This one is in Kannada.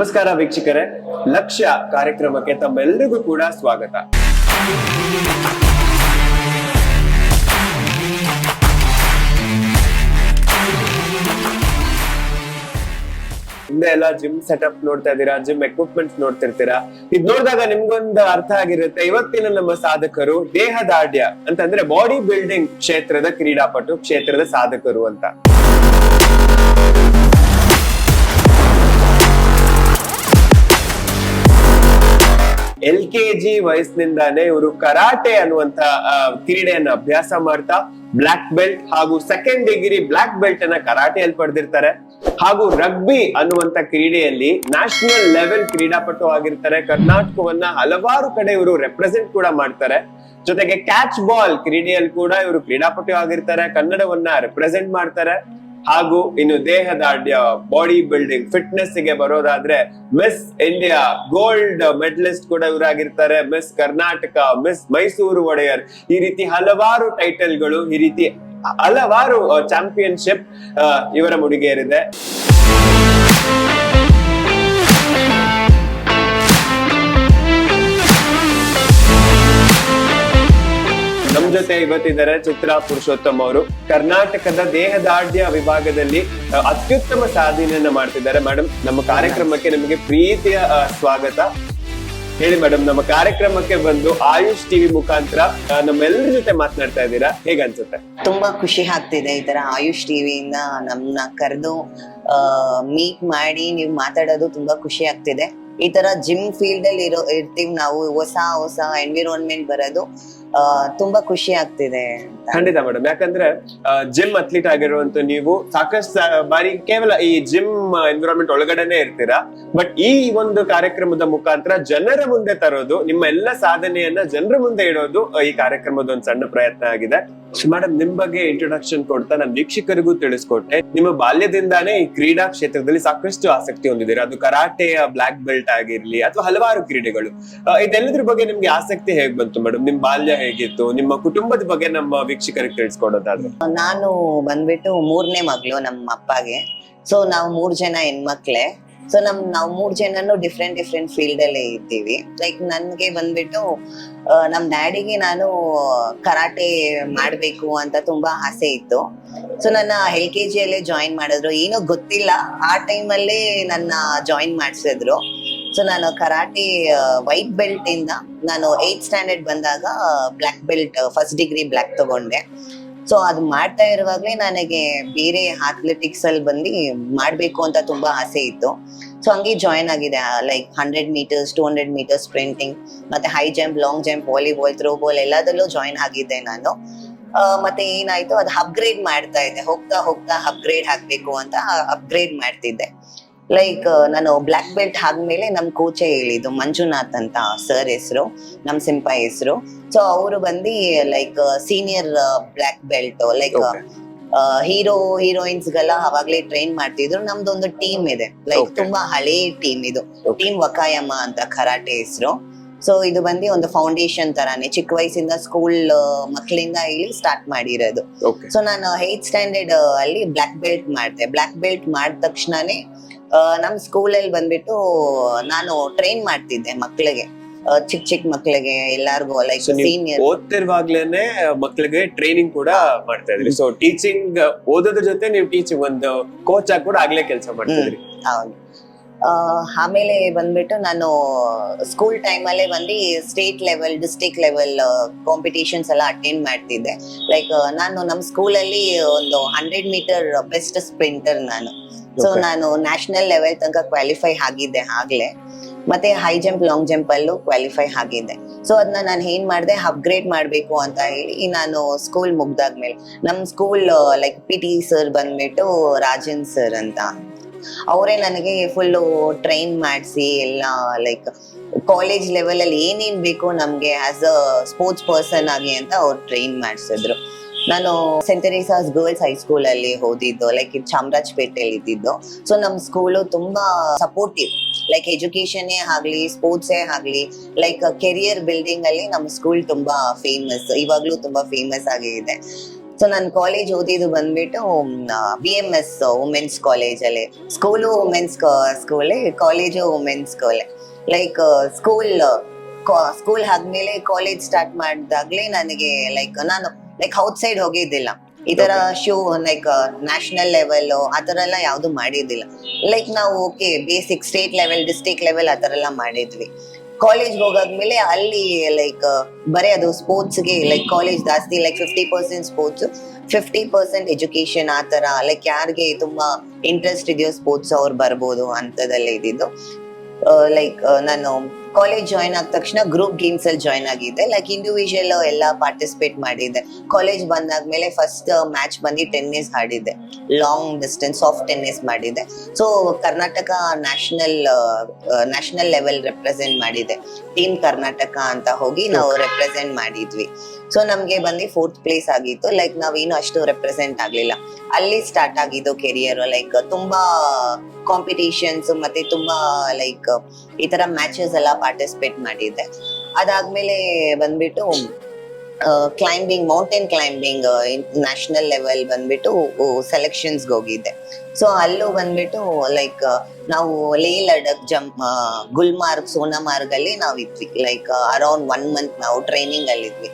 ನಮಸ್ಕಾರ ವೀಕ್ಷಕರೇ. ಲಕ್ಷ್ಯ ಕಾರ್ಯಕ್ರಮಕ್ಕೆ ತಮ್ಮೆಲ್ಲರಿಗೂ ಕೂಡ ಸ್ವಾಗತ. ಹಿಂದೆ ಎಲ್ಲ ಜಿಮ್ ಸೆಟಪ್ ನೋಡ್ತಾ ಇದ್ದೀರಾ ಜಿಮ್ ಎಕ್ವಿಪ್ಮೆಂಟ್ಸ್ ನೋಡ್ತಿರ್ತೀರಾ? ಇದ್ ನೋಡಿದಾಗ ನಿಮ್ಗೊಂದು ಅರ್ಥ ಆಗಿರುತ್ತೆ. ಇವತ್ತಿನ ನಮ್ಮ ಸಾಧಕರು ದೇಹದಾಢ್ಯ ಅಂತಂದ್ರೆ ಬಾಡಿ ಬಿಲ್ಡಿಂಗ್ ಕ್ಷೇತ್ರದ ಕ್ರೀಡಾಪಟು, ಕ್ಷೇತ್ರದ ಸಾಧಕರು ಅಂತ. ಎಲ್ ಕೆ ಜಿ ವಯಸ್ಸಿನಿಂದಾನೇ ಇವರು ಕರಾಟೆ ಅನ್ನುವಂತ ಕ್ರೀಡೆಯನ್ನ ಅಭ್ಯಾಸ ಮಾಡ್ತಾ ಬ್ಲಾಕ್ ಬೆಲ್ಟ್ ಹಾಗೂ ಸೆಕೆಂಡ್ ಡಿಗ್ರಿ ಬ್ಲಾಕ್ ಬೆಲ್ಟ್ ಅನ್ನ ಕರಾಟೆಯಲ್ಲಿ ಪಡೆದಿರ್ತಾರೆ. ಹಾಗೂ ರಗ್ಬಿ ಅನ್ನುವಂತ ಕ್ರೀಡೆಯಲ್ಲಿ ನ್ಯಾಷನಲ್ ಲೆವೆಲ್ ಕ್ರೀಡಾಪಟು ಆಗಿರ್ತಾರೆ. ಕರ್ನಾಟಕವನ್ನ ಹಲವಾರು ಕಡೆ ಇವರು ರೆಪ್ರೆಸೆಂಟ್ ಕೂಡ ಮಾಡ್ತಾರೆ. ಜೊತೆಗೆ ಕ್ಯಾಚ್ ಬಾಲ್ ಕ್ರೀಡೆಯಲ್ಲಿ ಕೂಡ ಇವರು ಕ್ರೀಡಾಪಟು ಆಗಿರ್ತಾರೆ. ಕನ್ನಡವನ್ನ ರೆಪ್ರೆಸೆಂಟ್ ಮಾಡ್ತಾರೆ. ಹಾಗೂ ಇನ್ನು ದೇಹದಾಢ್ಯ ಬಾಡಿ ಬಿಲ್ಡಿಂಗ್ ಫಿಟ್ನೆಸ್ಗೆ ಬರೋದಾದ್ರೆ ಮಿಸ್ ಇಂಡಿಯಾ ಗೋಲ್ಡ್ ಮೆಡಲಿಸ್ಟ್ ಕೂಡ ಇವರಾಗಿರ್ತಾರೆ. ಮಿಸ್ ಕರ್ನಾಟಕ ಮಿಸ್ ಮೈಸೂರು ಒಡೆಯರ್ ಈ ರೀತಿ ಹಲವಾರು ಟೈಟಲ್ಗಳು ಈ ರೀತಿ ಹಲವಾರು ಚಾಂಪಿಯನ್ಶಿಪ್ ಇವರ ಮುಡಿಗೇರಿದೆ. ನಮ್ ಜೊತೆ ಇವತ್ತಿದ್ದಾರೆ ಚಿತ್ರಾ ಪುರುಷೋತ್ತಮ್ ಅವರು. ಕರ್ನಾಟಕದ ದೇಹದಾಢ್ಯ ವಿಭಾಗದಲ್ಲಿ ಅತ್ಯುತ್ತಮ ಸಾಧನೆಯನ್ನ ಮಾಡ್ತಿದ್ದಾರೆ. ಮೇಡಮ್ ನಮ್ಮ ಕಾರ್ಯಕ್ರಮಕ್ಕೆ ನಿಮಗೆ ಪ್ರೀತಿಯ ಸ್ವಾಗತ. ಹೇಳಿ ಮೇಡಮ್ ನಮ್ಮ ಕಾರ್ಯಕ್ರಮಕ್ಕೆ ಬಂದು ಆಯುಷ್ ಟಿವಿ ಮುಖಾಂತರ ನಮ್ಮೆಲ್ಲರ ಜೊತೆ ಮಾತನಾಡ್ತಾ ಇದ್ದೀರಾ? ಹೇಗನ್ಸುತ್ತೆ ತುಂಬಾ ಖುಷಿ ಆಗ್ತಿದೆ ಈ ತರ ಆಯುಷ್ ಟಿವಿಯಿಂದ ನಮ್ಮನ್ನ ಕರೆದು ಮೀಟ್ ಮಾಡಿ ನೀವು ಮಾತಾಡೋದು ತುಂಬಾ ಖುಷಿ ಆಗ್ತಿದೆ. ಈ ತರ ಜಿಮ್ ಫೀಲ್ಡ್ ಅಲ್ಲಿ ಇರೋ, ಇರ್ತೀವಿ ನಾವು, ಹೊಸ ಹೊಸ ಎನ್ವಿರಾನ್ಮೆಂಟ್ ಬರೋದು. ತುಂಬಾ ಖುಷಿ ಆಗ್ತಿದೆ. ಖಂಡಿತ ಮೇಡಮ್ ಯಾಕಂದ್ರೆ ಜಿಮ್ ಅಥ್ಲೀಟ್ ಆಗಿರುವಂತ ನೀವು ಸಾಕಷ್ಟು ಬಾರಿ ಕೇವಲ ಈ ಜಿಮ್ ಎನ್ವಿರಾನ್ಮೆಂಟ್ ಒಳಗಡೆನೆ ಇರ್ತೀರಾ? ಬಟ್ ಈ ಒಂದು ಕಾರ್ಯಕ್ರಮದ ಮುಖಾಂತರ ಜನರ ಮುಂದೆ ತರೋದು, ನಿಮ್ಮ ಎಲ್ಲ ಸಾಧನೆಯನ್ನ ಜನರ ಮುಂದೆ ಇಡೋದು ಈ ಕಾರ್ಯಕ್ರಮದ ಒಂದು ಸಣ್ಣ ಪ್ರಯತ್ನ ಆಗಿದೆ. ಮೇಡಮ್ ನಿಮ್ ಬಗ್ಗೆ ಇಂಟ್ರೊಡಕ್ಷನ್ ಕೊಡ್ತಾ ನಮ್ಮ ವೀಕ್ಷಕರಿಗೂ ತಿಳಿಸ್ಕೊಟ್ಟೆ. ನಿಮ್ಮ ಬಾಲ್ಯದಿಂದಾನೇ ಈ ಕ್ರೀಡಾ ಕ್ಷೇತ್ರದಲ್ಲಿ ಸಾಕಷ್ಟು ಆಸಕ್ತಿ ಹೊಂದಿದ್ದೀರಾ? ಅದು ಕರಾಟೆಯ ಬ್ಲಾಕ್ ಬೆಲ್ಟ್ ಆಗಿರ್ಲಿ, ಅಥವಾ ಹಲವಾರು ಕ್ರೀಡೆಗಳು. ಇದೆಲ್ಲದ್ರ ಬಗ್ಗೆ ನಿಮ್ಗೆ ಆಸಕ್ತಿ ಹೇಗ್ ಬಂತು ಮೇಡಮ್ ನಿಮ್ ಬಾಲ್ಯ ಹೇಗಿತ್ತು? ನಿಮ್ಮ ಕುಟುಂಬದ ಬಗ್ಗೆ ನಮ್ಮ ವೀಕ್ಷಕರಿಗೆ ತಿಳಿಸ್ಕೊಡೋದಾದ್ರೆ. ನಾನು ಬಂದ್ಬಿಟ್ಟು ಮೂರನೇ ಮಗಳು ನಮ್ಮ ಅಪ್ಪಗೆ. ಸೊ ನಾವು ಮೂರ್ ಜನ ಹೆಣ್ಮಕ್ಳೆ. ಸೊ ನಮ್, ನಾವು ಮೂರ್ ಜನನು ಡಿಫ್ರೆಂಟ್ ಡಿಫ್ರೆಂಟ್ ಫೀಲ್ಡ್ ಅಲ್ಲೇ ಇದ್ದೀವಿ. ಲೈಕ್ ನನ್ಗೆ ಬಂದ್ಬಿಟ್ಟು ನಮ್ ಡ್ಯಾಡಿಗೆ ನಾನು ಕರಾಟೆ ಮಾಡ್ಬೇಕು ಅಂತ ತುಂಬಾ ಆಸೆ ಇತ್ತು. ಸೊ ನನ್ನ ಎಲ್ ಕೆ ಜಿ ಅಲ್ಲೇ ಜಾಯಿನ್ ಮಾಡಿದ್ರು. ಏನೋ ಗೊತ್ತಿಲ್ಲ. ಆ ಟೈಮಲ್ಲೇ ನನ್ನ ಜಾಯಿನ್ ಮಾಡಿಸಿದ್ರು. ಸೊ ನಾನು ಕರಾಟೆ ವೈಟ್ ಬೆಲ್ಟ್ ಇಂದ ನಾನು ಏತ್ ಸ್ಟ್ಯಾಂಡರ್ಡ್ ಬಂದಾಗ black belt first degree black ತಗೊಂಡೆ. ಸೊ ಅದು ಮಾಡ್ತಾ ಇರುವಾಗಲೇ ನನಗೆ ಬೇರೆ ಅಥ್ಲೆಟಿಕ್ಸ್ ಅಲ್ಲಿ ಬಂದು ಮಾಡಬೇಕು ಅಂತ ತುಂಬಾ ಆಸೆ ಇತ್ತು. ಸೊ ಹಂಗೆ ಜಾಯಿನ್ ಆಗಿದೆ like hundred metres two hundred metres sprinting ಮತ್ತೆ high jump long jump volleyball throw ball ಎಲ್ಲದರಲ್ಲೂ ಜಾಯಿನ್ ಆಗಿದ್ದೆ ನಾನು. ಮತ್ತೆ ಏನಾಯ್ತು, ಅದು ಅಪ್ಗ್ರೇಡ್ ಮಾಡ್ತಾ ಇದ್ದೆ. ಹೋಗ್ತಾ ಹೋಗ್ತಾ ಅಪ್ಗ್ರೇಡ್ ಹಾಕ್ಬೇಕು ಅಂತ ಅಪ್ಗ್ರೇಡ್ ಮಾಡ್ತಿದ್ದೆ. ಲೈಕ್ ನಾನು ಬ್ಲ್ಯಾಕ್ ಬೆಲ್ಟ್ ಆದ್ಮೇಲೆ ನಮ್ ಕೋಚೆ ಹೇಳಿದ್ದು ಮಂಜುನಾಥ್ ಅಂತ ಸರ್ ಹೆಸರು ನಮ್ ಸಿಂಪ ಹೆಸರು. ಸೊ ಅವರು ಬಂದು like senior black belt like. Hero heroines ಗೆಲ್ಲ ಅವಾಗ್ಲೇ ಟ್ರೈನ್ ಮಾಡ್ತಿದ್ರು. ನಮ್ದೊಂದು ಟೀಮ್ ಇದೆ. ಲೈಕ್ ತುಂಬಾ ಹಳೆ ಟೀಮ್ ಇದು. ಟೀಮ್ ವಕಾಯಮ್ಮ ಅಂತ ಕರಾಟೆ ಹೆಸರು. ಸೊ ಇದು ಬಂದು ಒಂದು ಫೌಂಡೇಶನ್ ತರಾನೇ ಚಿಕ್ಕ ವಯಸ್ಸಿಂದ ಸ್ಕೂಲ್ ಮಕ್ಕಳಿಂದ ಇಲ್ಲಿ ಸ್ಟಾರ್ಟ್ ಮಾಡಿರೋದು. ಸೊ ನಾನು ಏತ್ ಸ್ಟ್ಯಾಂಡರ್ಡ್ ಅಲ್ಲಿ ಬ್ಲ್ಯಾಕ್ ಬೆಲ್ಟ್ ಮಾಡಿದೆ. ಬ್ಲ್ಯಾಕ್ ಬೆಲ್ಟ್ ಮಾಡಿದ ತಕ್ಷಣನೇ ಆ, ನಮ್ ಸ್ಕೂಲಲ್ಲಿ ಬಂದ್ಬಿಟ್ಟು ನಾನು ಟ್ರೈನ್ ಮಾಡ್ತಿದ್ದೆ ಮಕ್ಕಳಿಗೆ ಚಿಕ್ಕ ಚಿಕ್ಕ ಮಕ್ಕಳಿಗೆ ಎಲ್ಲಾರ್ಗು ಲೈಕ್ ಸೀನಿಯರ್ ಓದ್ತಿರುವಾಗ್ಲೇನೆ ಮಕ್ಕಳಿಗೆ ಟ್ರೈನಿಂಗ್ ಕೂಡ ಮಾಡ್ತಾ ಇದ್ರಿ. ಸೊ ಟೀಚಿಂಗ್ ಓದೋದ್ರ ಜೊತೆ ನೀವು ಟೀಚಿಂಗ್ ಒಂದು ಕೋಚ್ ಆಗಿ ಕೂಡ ಆಗ್ಲೇ ಕೆಲಸ ಮಾಡ್ತಿದ್ರಿ ಹೌದು. ಆಮೇಲೆ ಬಂದ್ಬಿಟ್ಟು ನಾನು ಸ್ಕೂಲ್ ಟೈಮಲ್ಲೇ ಬಂದು state level district level competitions ಎಲ್ಲ ಅಟೆಂಡ್ ಮಾಡ್ತಿದ್ದೆ. ಲೈಕ್ ನಾನು ನಮ್ಮ ಸ್ಕೂಲಲ್ಲಿ ಒಂದು ಹಂಡ್ರೆಡ್ ಮೀಟರ್ ಬೆಸ್ಟ್ ಸ್ಪ್ರಿಂಟರ್ ನಾನು. ಸೊ ನಾನು ನ್ಯಾಷನಲ್ ಲೆವೆಲ್ ತನಕ ಕ್ವಾಲಿಫೈ ಆಗಿದ್ದೆ ಆಗ್ಲೇ. ಮತ್ತೆ ಹೈ ಜಂಪ್ ಲಾಂಗ್ ಜಂಪ್ ಅಲ್ಲೂ ಕ್ವಾಲಿಫೈ ಆಗಿದ್ದೆ. ಸೊ ಅದನ್ನ ನಾನು ಏನ್ ಮಾಡಿದೆ? ಅಪ್ಗ್ರೇಡ್ ಮಾಡಬೇಕು ಅಂತ ಹೇಳಿ ನಾನು ಸ್ಕೂಲ್ ಮುಗ್ದಾದ್ಮೇಲೆ. ನಮ್ school like P T sir ಬಂದ್ಬಿಟ್ಟು ರಾಜನ್ ಸರ್ ಅಂತ. ಅವರೇ ನನಗೆ ಫುಲ್ಲು ಟ್ರೈನ್ ಮಾಡಿಸಿ ಎಲ್ಲ ಲೈಕ್ ಕಾಲೇಜ್ ಲೆವೆಲಲ್ಲಿ ಏನೇನ್ ಬೇಕು ನಮ್ಗೆ ಆಸ್ ಅ ಸ್ಪೋರ್ಟ್ಸ್ ಪರ್ಸನ್ ಆಗಿ ಅಂತ ಅವ್ರು ಟ್ರೈನ್ ಮಾಡಿಸಿದ್ರು. ನಾನು ಸೆಂಟ್ ತೆರೇಸಾಸ್ ಗರ್ಲ್ಸ್ ಹೈಸ್ಕೂಲಲ್ಲಿ ಓದಿದ್ದು ಲೈಕ್ ಚಾಮರಾಜಪೇಟೆಯಲ್ಲಿ ಇದ್ದಿದ್ದು. ಸೊ ನಮ್ ಸ್ಕೂಲು ತುಂಬಾ ಸಪೋರ್ಟಿವ್ ಲೈಕ್ ಎಜುಕೇಶನ್ ಆಗ್ಲಿ ಸ್ಪೋರ್ಟ್ಸೇ ಆಗ್ಲಿ ಲೈಕ್ ಕೆರಿಯರ್ ಬಿಲ್ಡಿಂಗ್ ಅಲ್ಲಿ ನಮ್ಮ ಸ್ಕೂಲ್ ತುಂಬಾ ಫೇಮಸ್ ಇವಾಗ್ಲೂ ತುಂಬಾ ಫೇಮಸ್ ಆಗಿದೆ ಸೊ ನಾನು ಕಾಲೇಜ್ ಓದಿದ್ದು ಬಂದ್ಬಿಟ್ಟು ಬಿ ಎಂ ಎಸ್ ವುಮೆನ್ಸ್ ಕಾಲೇಜಲ್ಲಿ school women's school college women's school like school school ಆದ್ಮೇಲೆ ಕಾಲೇಜ್ ಸ್ಟಾರ್ಟ್ ಮಾಡಿದಾಗ್ಲೇ ನನಗೆ ಲೈಕ್ ನಾನು ಲೈಕ್ ಔಟ್ ಸೈಡ್ ಹೋಗಿದ್ದಿಲ್ಲ. ಈ ತರ ಶೂ ಲೈಕ್ ನ್ಯಾಷನಲ್ ಲೆವೆಲ್ ಆತರ ತರ ಎಲ್ಲ ಯಾವ್ದು ಮಾಡಿದ್ದಿಲ್ಲ. ಲೈಕ್ ನಾವು okay basic state level district level ಆತರ ತರ ಎಲ್ಲ ಮಾಡಿದ್ವಿ. ಕಾಲೇಜ್ ಹೋಗಾದ್ಮೇಲೆ ಅಲ್ಲಿ ಲೈಕ್ ಬರೀ ಅದು ಸ್ಪೋರ್ಟ್ಸ್ಗೆ ಲೈಕ್ ಕಾಲೇಜ್ ಜಾಸ್ತಿ like fifty percent sports fifty percent education ಆ ತರ ಲೈಕ್ ಯಾರಿಗೆ ತುಂಬಾ ಇಂಟ್ರೆಸ್ಟ್ ಇದೆಯೋ ಸ್ಪೋರ್ಟ್ಸ್ ಅವ್ರು ಬರ್ಬೋದು ಅಂತದಲ್ಲೇ ಇದ್ದಿದ್ದು. ಲೈಕ್ ನಾನು ಕಾಲೇಜ್ ಜಾಯ್ನ್ ಆದ ತಕ್ಷಣ ಗ್ರೂಪ್ ಗೇಮ್ಸ್ ಅಲ್ಲಿ ಜಾಯ್ನ್ ಆಗಿದ್ದೆ. ಲೈಕ್ ಇಂಡಿವಿಜುವಲ್ ಎಲ್ಲ ಪಾರ್ಟಿಸಿಪೇಟ್ ಮಾಡಿದ್ದೆ. ಕಾಲೇಜ್ ಬಂದಾದ್ಮೇಲೆ ಫಸ್ಟ್ ಮ್ಯಾಚ್ ಬಂದು ಟೆನ್ನಿಸ್ ಆಡಿದ್ದೆ. ಲಾಂಗ್ ಡಿಸ್ಟೆನ್ಸ್ ಆಫ್ ಟೆನ್ನಿಸ್ ಮಾಡಿದ್ದೆ. So Karnataka national national level represent ಮಾಡಿದೆ ಟೀಮ್ ಕರ್ನಾಟಕ ಅಂತ ಹೋಗಿ ನಾವು ರೆಪ್ರೆಸೆಂಟ್ ಮಾಡಿದ್ವಿ. ಸೊ ನಮ್ಗೆ ಬಂದು ಫೋರ್ತ್ ಪ್ಲೇಸ್ ಆಗಿತ್ತು. ಲೈಕ್ ನಾವೇನು ಅಷ್ಟು ರೆಪ್ರೆಸೆಂಟ್ ಆಗ್ಲಿಲ್ಲ. ಅಲ್ಲಿ ಸ್ಟಾರ್ಟ್ ಆಗಿದ್ದು ಕೆರಿಯರ್ ಲೈಕ್ ತುಂಬಾ ಕಾಂಪಿಟೇಷನ್ಸ್ ಮತ್ತೆ ತುಂಬಾ ಲೈಕ್ ಈ ತರ ಮ್ಯಾಚಸ್ ಎಲ್ಲ ಪಾರ್ಟಿಸಿಪೇಟ್ ಮಾಡಿದ್ದೆ. ಅದಾದ್ಮೇಲೆ ಬಂದ್ಬಿಟ್ಟು climbing mountain climbing national level ಬಂದ್ಬಿಟ್ಟು ಸೆಲೆಕ್ಷನ್ಸ್ ಹೋಗಿದ್ದೆ. ಸೊ ಅಲ್ಲೂ ಬಂದ್ಬಿಟ್ಟು ಲೈಕ್ ನಾವು ಲೇ ಲಡಕ್ ಜಂಪ್ ಗುಲ್ಮಾರ್ಗ್ ಸೋನಾಮಾರ್ಗ್ ಅಲ್ಲಿ ನಾವ್ ಇದ್ವಿ ಲೈಕ್ ಅರೌಂಡ್ ಒನ್ ಮಂತ್ ನಾವು ಟ್ರೈನಿಂಗ್ ಅಲ್ಲಿ ಇದ್ವಿ